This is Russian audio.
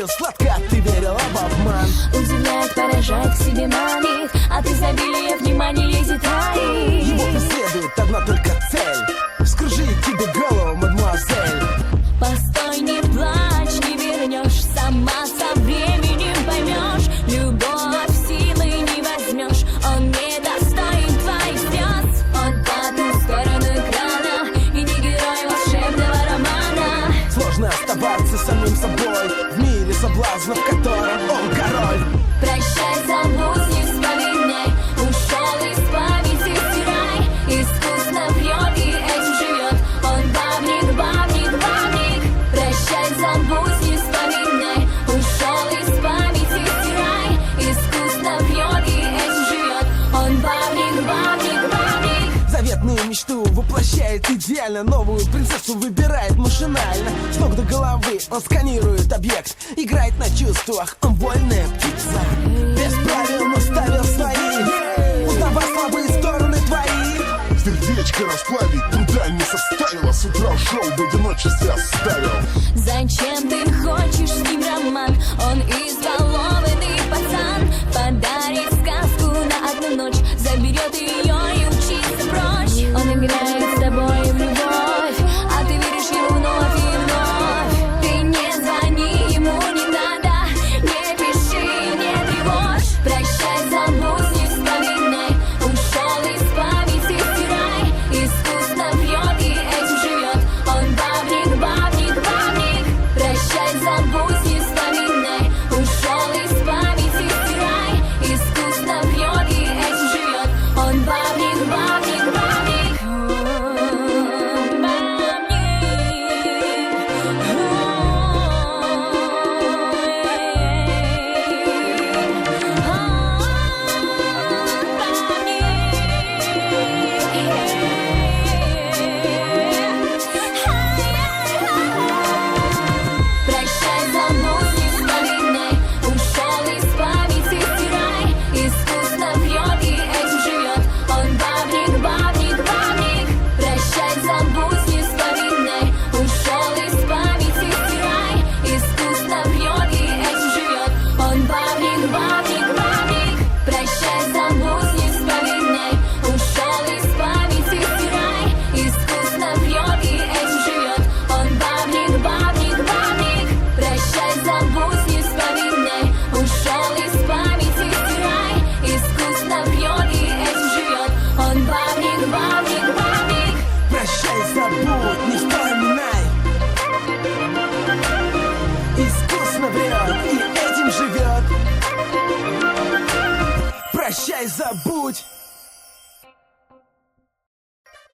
тебе сладко, ты верила в обман. Удивляет, поражает к себе манит От изобилия внимания лезет Ари Его преследует одна только цель. Скружи тебе голову, мадемуазель. Постой, не плачь, не вернешь Сама со временем. Поймешь Любовь силы не возьмешь. Он не достоин твоих слез. Он по ту сторону экрана И не герой волшебного романа. Сложно оставаться самим собой соблазнов, в котором он король. Прощай, забудь, не вспоминай Ушел из памяти, стирай. Искусно врет и этим живет. Он бабник, бабник, бабник. Прощай, забудь, не вспоминай Ушел из памяти, стирай. Искусно врет и этим живет. Он бабник, бабник, бабник. Заветную мечту воплощает идеально. Новую принцессу выбирает машинально. С ног до головы он сканирует объект Играет на чувствах, он вольная птица Без правил, но ставил свои. Узнавая слабые стороны твои. Сердечко расплавить труда не составило. С утра ушел в одиночестве оставил. Зачем ты хочешь с ним роман? Он избалованный пацан. Подарит сказку на одну ночь Заберет ее и учиться прочь. Он играет Прощай, забудь, не вспоминай. Искусно врет и этим живет. Прощай, забудь